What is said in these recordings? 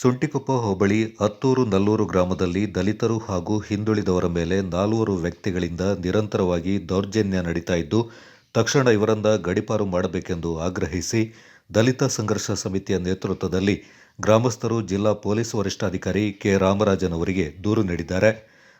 ಸುಂಟಿಕೊಪ್ಪ ಹೋಬಳಿ ಅತ್ತೂರು ನಲ್ಲೂರು ಗ್ರಾಮದಲ್ಲಿ ದಲಿತರು ಹಾಗೂ ಹಿಂದುಳಿದವರ ಮೇಲೆ ನಾಲ್ವರು ವ್ಯಕ್ತಿಗಳಿಂದ ನಿರಂತರವಾಗಿ ದೌರ್ಜನ್ಯ ನಡೀತಾ ಇದ್ದು, ತಕ್ಷಣ ಇವರನ್ನ ಗಡಿಪಾರು ಮಾಡಬೇಕೆಂದು ಆಗ್ರಹಿಸಿ ದಲಿತ ಸಂಘರ್ಷ ಸಮಿತಿಯ ನೇತೃತ್ವದಲ್ಲಿ ಗ್ರಾಮಸ್ಥರು ಜಿಲ್ಲಾ ಪೊಲೀಸ್ ವರಿಷ್ಠಾಧಿಕಾರಿ ಕೆ. ರಾಮರಾಜನ್ ಅವರಿಗೆ ದೂರು ನೀಡಿದ್ದಾರೆ.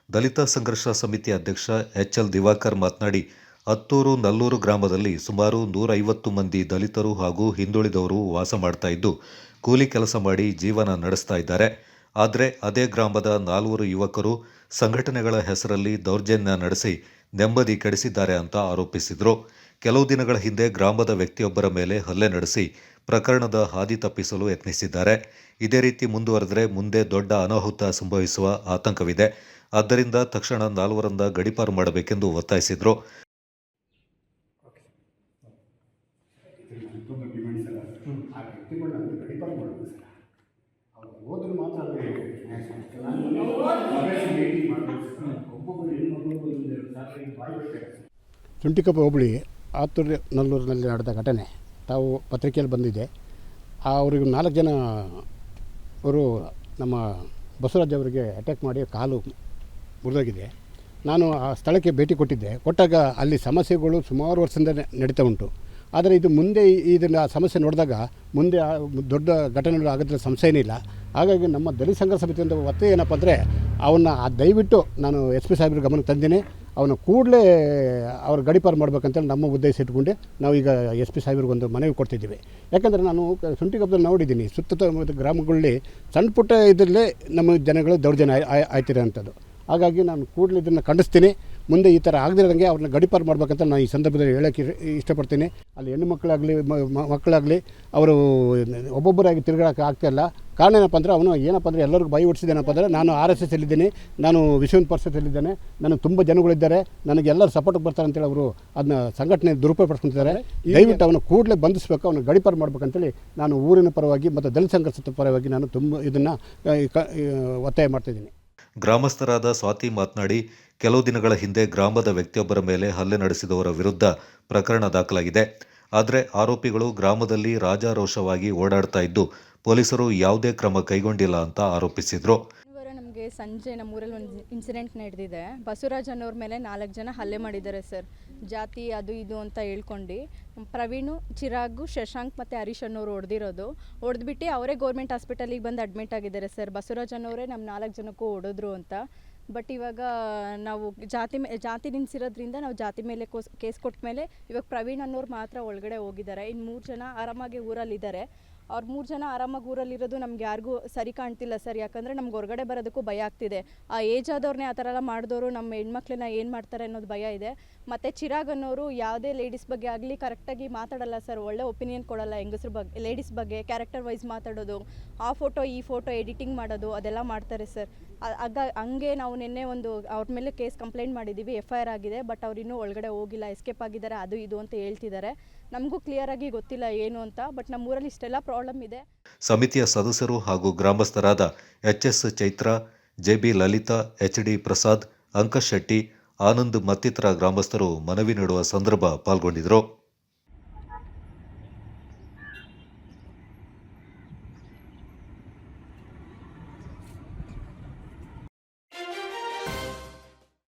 ದಲಿತ ಸಂಘರ್ಷ ಸಮಿತಿ ಅಧ್ಯಕ್ಷ ಎಚ್. ಎಲ್. ದಿವಾಕರ್ ಮಾತನಾಡಿ ಹತ್ತೂರು ನಲ್ಲೂರು ಗ್ರಾಮದಲ್ಲಿ ಸುಮಾರು ನೂರೈವತ್ತು ಮಂದಿ ದಲಿತರು ಹಾಗೂ ಹಿಂದುಳಿದವರು ವಾಸ ಮಾಡ್ತಾ ಇದ್ದು, ಕೂಲಿ ಕೆಲಸ ಮಾಡಿ ಜೀವನ ನಡೆಸ್ತಾ ಇದ್ದಾರೆ. ಆದರೆ ಅದೇ ಗ್ರಾಮದ ನಾಲ್ವರು ಯುವಕರು ಸಂಘಟನೆಗಳ ಹೆಸರಲ್ಲಿ ದೌರ್ಜನ್ಯ ನಡೆಸಿ ನೆಮ್ಮದಿ ಕೆಡಿಸಿದ್ದಾರೆ ಅಂತ ಆರೋಪಿಸಿದರು. ಕೆಲವು ದಿನಗಳ ಹಿಂದೆ ಗ್ರಾಮದ ವ್ಯಕ್ತಿಯೊಬ್ಬರ ಮೇಲೆ ಹಲ್ಲೆ ನಡೆಸಿ ಪ್ರಕರಣದ ಹಾದಿ ತಪ್ಪಿಸಲು ಯತ್ನಿಸಿದ್ದಾರೆ. ಇದೇ ರೀತಿ ಮುಂದುವರೆದರೆ ಮುಂದೆ ದೊಡ್ಡ ಅನಾಹುತ ಸಂಭವಿಸುವ ಆತಂಕವಿದೆ. ಆದ್ದರಿಂದ ತಕ್ಷಣ ನಾಲ್ವರನ್ನ ಗಡಿಪಾರು ಮಾಡಬೇಕೆಂದು ಒತ್ತಾಯಿಸಿದರು. ಡಿಮ್ಯಾಂಡ್ಸ್ ವ್ಯಕ್ತಿಗಳು ನಮಗೆ ಗಡಿಪಾರು ಮಾಡಬೇಕು ಸರ್. ಅವ್ರು ಹೋದ್ರೆ ಮಾತ್ರ ಒಬ್ಬೊಬ್ಬರು ಹೋಬಳಿ ಆತೂರು ನಲ್ಲೂರಿನಲ್ಲಿ ನಡೆದ ಘಟನೆ ತಾವು ಪತ್ರಿಕೆಯಲ್ಲಿ ಬಂದಿದೆ. ಆ ಅವರಿಗೆ ನಾಲ್ಕು ಜನ ಅವರು ನಮ್ಮ ಬಸವರಾಜ್ ಅವರಿಗೆ ಅಟ್ಯಾಕ್ ಮಾಡಿ ಕಾಲು ಮುರಿದೋಗಿದೆ. ನಾನು ಆ ಸ್ಥಳಕ್ಕೆ ಭೇಟಿ ಕೊಟ್ಟಿದ್ದೆ. ಕೊಟ್ಟಾಗ ಅಲ್ಲಿ ಸಮಸ್ಯೆಗಳು ಸುಮಾರು ವರ್ಷದಿಂದ ನಡೀತಾ ಉಂಟು. ಆದರೆ ಇದು ಮುಂದೆ ಇದನ್ನು ಸಮಸ್ಯೆ ನೋಡಿದಾಗ ಮುಂದೆ ದೊಡ್ಡ ಘಟನೆಗಳು ಆಗೋದ್ರ ಸಮಸ್ಯೆ ಏನಿಲ್ಲ ಹಾಗಾಗಿ ನಮ್ಮ ದಲಿತ ಸಂಘ ಅಂತ ಒತ್ತಾಯ ಏನಪ್ಪ ಅಂದರೆ ಅವನ್ನ ದಯವಿಟ್ಟು ನಾನು ಎಸ್ ಪಿ ಸಾಹೇಬ್ರ ಗಮನಕ್ಕೆ ತಂದಿನಿ. ಅವನು ಕೂಡಲೇ ಅವ್ರ ಗಡಿಪಾರು ಮಾಡ್ಬೇಕಂತೇಳಿ ನಮ್ಮ ಉದ್ದೇಶ ಇಟ್ಕೊಂಡು ನಾವು ಈಗ ಎಸ್ ಪಿ ಸಾಹೇಬ್ರಿಗೆ ಒಂದು ಮನವಿ ಕೊಡ್ತಿದ್ದೀವಿ. ಯಾಕಂದರೆ ನಾನು ಶುಂಠಿಕೊಪ್ಪದಲ್ಲಿ ನೋಡಿದ್ದೀನಿ. ಸುತ್ತ ಗ್ರಾಮಗಳಲ್ಲಿ ಸಣ್ಣ ಪುಟ್ಟ ಇದರಲ್ಲೇ ನಮ್ಮ ಜನಗಳು ದೌರ್ಜನ್ಯ ಆಯ್ತಿರೋಂಥದ್ದು. ಹಾಗಾಗಿ ನಾನು ಕೂಡಲೇ ಇದನ್ನು ಖಂಡಿಸ್ತೀನಿ. ಮುಂದೆ ಈ ಥರ ಆಗದಿರೋದಂಗೆ ಅವ್ರನ್ನ ಗಡಿಪಾರು ಮಾಡಬೇಕಂತ ನಾನು ಈ ಸಂದರ್ಭದಲ್ಲಿ ಹೇಳೋಕ್ಕೆ ಇಷ್ಟಪಡ್ತೀನಿ. ಅಲ್ಲಿ ಹೆಣ್ಣು ಮಕ್ಕಳಾಗಲಿ ಮಕ್ಕಳಾಗಲಿ ಅವರು ಒಬ್ಬೊಬ್ಬರಾಗಿ ತಿರುಗಾಡೋಕೆ ಆಗ್ತಾಯಿಲ್ಲ ಕಾರಣ ಏನಪ್ಪ ಅಂದರೆ ಅವನು ಏನಪ್ಪ ಅಂದರೆ ಎಲ್ಲರಿಗೂ ಬಾಯಿ ಓಡಿಸಿದ್ದೇನಪ್ಪ ಅಂದರೆ ನಾನು ಆರ್ ಎಸ್ ಎಸ್ ಅಲ್ಲಿದ್ದೇನೆ. ನಾನು ವಿಶ್ವನ್ ಪರಿಷತ್ತಲ್ಲಿದ್ದೇನೆ. ನನಗೆ ತುಂಬ ಜನಗಳಿದ್ದಾರೆ. ನನಗೆ ಎಲ್ಲರೂ ಸಪೋರ್ಟ್ ಬರ್ತಾರೆ ಅಂತೇಳಿ ಅವರು ಅದನ್ನ ಸಂಘಟನೆ ದುರುಪಯೋಗ ಪಡ್ಕೊತಿದ್ದಾರೆ ದಯವಿಟ್ಟು ಅವನು ಕೂಡಲೇ ಬಂಧಿಸಬೇಕು ಅವನು ಗಡಿಪಾರು ಮಾಡ್ಬೇಕಂತೇಳಿ ನಾನು ಊರಿನ ಪರವಾಗಿ ಮತ್ತು ದಲಿತ ಸಂಘರ್ಷದ ಪರವಾಗಿ ನಾನು ತುಂಬ ಇದನ್ನು ಒತ್ತಾಯ ಮಾಡ್ತಾಯಿದ್ದೀನಿ ಗ್ರಾಮಸ್ಥರಾದ ಸ್ವಾತಿ ಮಾತನಾಡಿ, ಕೆಲವು ದಿನಗಳ ಹಿಂದೆ ಗ್ರಾಮದ ವ್ಯಕ್ತಿಯೊಬ್ಬರ ಮೇಲೆ ಹಲ್ಲೆ ನಡೆಸಿದವರ ವಿರುದ್ಧ ಪ್ರಕರಣ ದಾಖಲಾಗಿದೆ. ಆದರೆ ಆರೋಪಿಗಳು ಗ್ರಾಮದಲ್ಲಿ ರಾಜಾರೋಷವಾಗಿ ಓಡಾಡ್ತಾ ಇದ್ದು, ಪೊಲೀಸರು ಯಾವುದೇ ಕ್ರಮ ಕೈಗೊಂಡಿಲ್ಲ ಅಂತ ಆರೋಪಿಸಿದರು. ನಮಗೆ ಸಂಜೆ ನಮ್ಮೂರಲ್ಲಿ ಒಂದು ಇನ್ಸಿಡೆಂಟ್ ನಡೆದಿದೆ. ಬಸವರಾಜ್ ಅನ್ನೋರ ಮೇಲೆ ನಾಲ್ಕು ಜನ ಹಲ್ಲೆ ಮಾಡಿದ್ದಾರೆ ಸರ್. ಜಾತಿ, ಅದು ಇದು ಅಂತ ಹೇಳ್ಕೊಂಡು ಪ್ರವೀಣು, ಚಿರಾಗು, ಶಶಾಂಕ್ ಮತ್ತು ಹರೀಶ್ ಅನ್ನೋರು ಹೊಡೆದಿರೋದು. ಹೊಡೆದ್ಬಿಟ್ಟು ಅವರೇ ಗೌರ್ಮೆಂಟ್ ಹಾಸ್ಪಿಟಲಿಗೆ ಬಂದು ಅಡ್ಮಿಟ್ ಆಗಿದ್ದಾರೆ ಸರ್. ಬಸವರಾಜ್ ಅನ್ನೋರೇ ನಮ್ಮ ನಾಲ್ಕು ಜನಕ್ಕೂ ಹೊಡೆದ್ರು ಅಂತ. ಬಟ್ ಇವಾಗ ನಾವು ಜಾತಿ ಮೇ, ಜಾತಿ ನಿನ್ಸಿರೋದ್ರಿಂದ ನಾವು ಜಾತಿ ಮೇಲೆ ಕೋಸ್, ಕೇಸ್ ಕೊಟ್ಟ ಮೇಲೆ ಇವಾಗ ಪ್ರವೀಣ್ ಅನ್ನೋರು ಮಾತ್ರ ಒಳಗಡೆ ಹೋಗಿದ್ದಾರೆ. ಇನ್ನು ಮೂರು ಜನ ಆರಾಮಾಗಿ ಊರಲ್ಲಿದ್ದಾರೆ. ಅವ್ರು ಮೂರು ಜನ ಆರಾಮಾಗಿ ಊರಲ್ಲಿರೋದು ನಮ್ಗೆ ಯಾರಿಗೂ ಸರಿ ಕಾಣ್ತಿಲ್ಲ ಸರ್. ಯಾಕಂದರೆ ನಮ್ಗೆ ಹೊರಗಡೆ ಬರೋದಕ್ಕೂ ಭಯ ಆಗ್ತಿದೆ. ಆ ಏಜ್ ಆದವ್ರನ್ನೇ ಆ ಥರ ಎಲ್ಲ ಮಾಡಿದವರು ನಮ್ಮ ಹೆಣ್ಮಕ್ಳನ್ನ ಏನು ಮಾಡ್ತಾರೆ ಅನ್ನೋದು ಭಯ ಇದೆ. ಮತ್ತು ಚಿರಾಗ್ ಅನ್ನೋರು ಯಾವುದೇ ಲೇಡೀಸ್ ಬಗ್ಗೆ ಆಗಲಿ ಕರೆಕ್ಟಾಗಿ ಮಾತಾಡಲ್ಲ ಸರ್. ಒಳ್ಳೆ ಒಪಿನಿಯನ್ ಕೊಡಲ್ಲ ಹೆಂಗಸ್ರ ಬಗ್ಗೆ ಲೇಡೀಸ್ ಬಗ್ಗೆ ಕ್ಯಾರೆಕ್ಟರ್ ವೈಸ್ ಮಾತಾಡೋದು, ಆ ಫೋಟೋ ಈ ಫೋಟೋ ಎಡಿಟಿಂಗ್ ಮಾಡೋದು, ಅದೆಲ್ಲ ಮಾಡ್ತಾರೆ ಸರ್. ಆಗ ಹಂಗೆ ನಾವು ನಿನ್ನೆ ಒಂದು ಅವ್ರ ಮೇಲೆ ಕೇಸ್ ಕಂಪ್ಲೇಂಟ್ ಮಾಡಿದ್ದೀವಿ ಎಫ್ ಐ ಆರ್ ಆಗಿದೆ ಬಟ್ ಅವ್ರು ಇನ್ನೂ ಒಳಗಡೆ ಹೋಗಿಲ್ಲ ಎಸ್ಕೇಪ್ ಆಗಿದ್ದಾರೆ, ಅದು ಇದು ಅಂತ ಹೇಳ್ತಿದ್ದಾರೆ. ನಮಗೂ ಕ್ಲಿಯರಾಗಿ ಗೊತ್ತಿಲ್ಲ ಏನು ಅಂತ ಬಟ್ ನಮ್ಮೂರಲ್ಲಿ ಇಷ್ಟೆಲ್ಲ ಪ್ರಾಬ್ಲಮ್ ಇದೆ. ಸಮಿತಿಯ ಸದಸ್ಯರು ಹಾಗೂ ಗ್ರಾಮಸ್ಥರಾದ H S Chaitra, JB Lalitha H D Prasad, Ankush Shetty, Anand ಮತ್ತಿತರ ಗ್ರಾಮಸ್ಥರು ಮನವಿ ನೀಡುವ ಸಂದರ್ಭ ಪಾಲ್ಗೊಂಡಿದ್ದರು.